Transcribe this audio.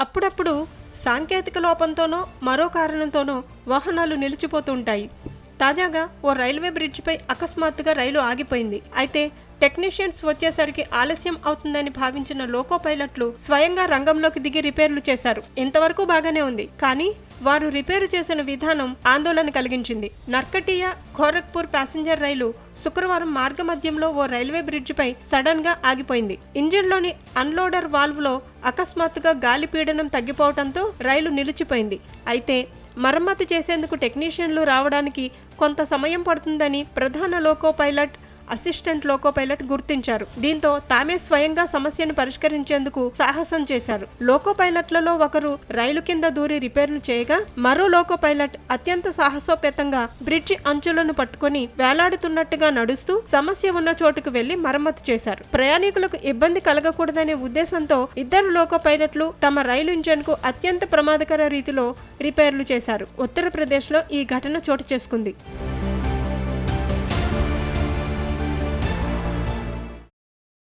అప్పుడప్పుడు సాంకేతిక లోపంతోనో మరో కారణంతోనో వాహనాలు నిలిచిపోతుంటాయి తాజాగా ఓ రైల్వే బ్రిడ్జిపై అకస్మాత్తుగా రైలు ఆగిపోయింది. అయితే టెక్నీషియన్స్ వచ్చేసరికి ఆలస్యం అవుతుందని భావించిన లోకో పైలట్లు స్వయంగా రంగంలోకి దిగి రిపేర్లు చేశారు. ఇంతవరకు బాగానే ఉంది. కానీ వారు రిపేరు చేసిన విధానం ఆందోళన కలిగించింది. నర్కటియా ఖోరక్పూర్ ప్యాసింజర్ రైలు శుక్రవారం మార్గమధ్యంలో ఓ రైల్వే బ్రిడ్జిపై సడన్గా ఆగిపోయింది. ఇంజిన్లోని అన్లోడర్ వాల్వ్లో అకస్మాత్తుగా గాలి పీడనం తగ్గిపోవడంతో రైలు నిలిచిపోయింది. అయితే మరమ్మతు చేసేందుకు టెక్నీషియన్లు రావడానికి కొంత సమయం పడుతుందని ప్రధాన loco pilot assistant loco pilot గుర్తించారు. దీంతో తామే స్వయంగా సమస్యను పరిష్కరించేందుకు సాహసం చేశారు. లోకో పైలట్లలో ఒకరు రైలు కింద దూరి రిపేర్లు చేయగా మరో లోకో పైలట్ అత్యంత సాహసోపేతంగా బ్రిడ్జి అంచులను పట్టుకొని వేలాడుతున్నట్టుగా నడుస్తూ సమస్య ఉన్న చోటుకు వెళ్ళి మరమ్మతు చేశారు. ప్రయాణికులకు ఇబ్బంది కలగకూడదనే ఉద్దేశంతో ఇద్దరు లోకో పైలట్లు తమ రైలు ఇంజన్కు అత్యంత ప్రమాదకర రీతిలో రిపేర్లు చేశారు. ఉత్తరప్రదేశ్లో ఈ ఘటన చోటు చేసుకుంది.